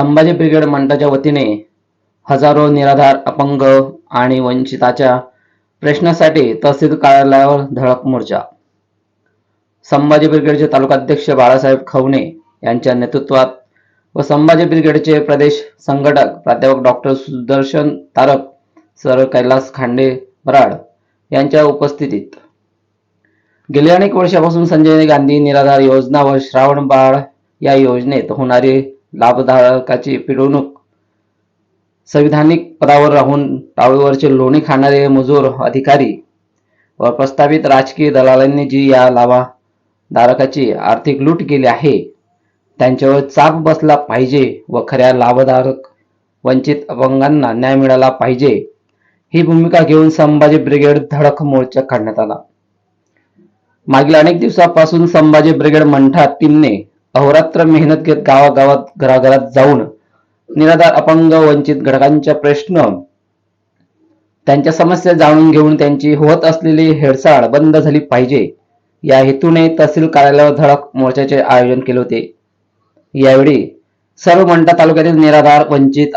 Sambhaji brigade मंडळाच्या वतीने हजारो निराधार अपंग आणि वंचिताच्या प्रश्नासाठी तहसील कार्यालयावर धडक मोर्चा. संभाजी ब्रिगेडचे तालुकाध्यक्ष बाळासाहेब खवणे यांच्या नेतृत्वात व संभाजी ब्रिगेडचे प्रदेश संघटक प्राध्यापक डॉक्टर सुदर्शन तारक सर कैलास खांडे बराड यांच्या उपस्थितीत. गेल्या अनेक वर्षापासून संजय गांधी निराधार योजना व श्रावण बाळ या योजनेत होणारी लाभधारकाची पिळवणूक. संविधानिक पदावर राहून टाळूवरचे लोणी खाणारे मजूर अधिकारी व प्रस्तावित राजकीय दलालांनी जी या लाभाधारकाची आर्थिक लूट केली आहे त्यांच्यावर चाप बसला पाहिजे व खऱ्या लाभधारक वंचित अपंगांना न्याय मिळाला पाहिजे ही भूमिका घेऊन संभाजी ब्रिगेड धडक मोर्चा काढण्यात आला. मागील अनेक दिवसापासून संभाजी ब्रिगेड मंठा टीमने अहोरात्र मेहनत घेत गावागावात घराघरात जाऊन निराधार अपंग वंचित घटकांच्या प्रश्न त्यांच्या समस्या जाणून घेऊन त्यांची होत असलेली हेळसाळ बंद झाली पाहिजे. या हेतूने तहसील कार्यालयावर धडक मोर्चाचे आयोजन केले होते. यावेळी सर्व मंडा तालुक्यातील निराधार वंचित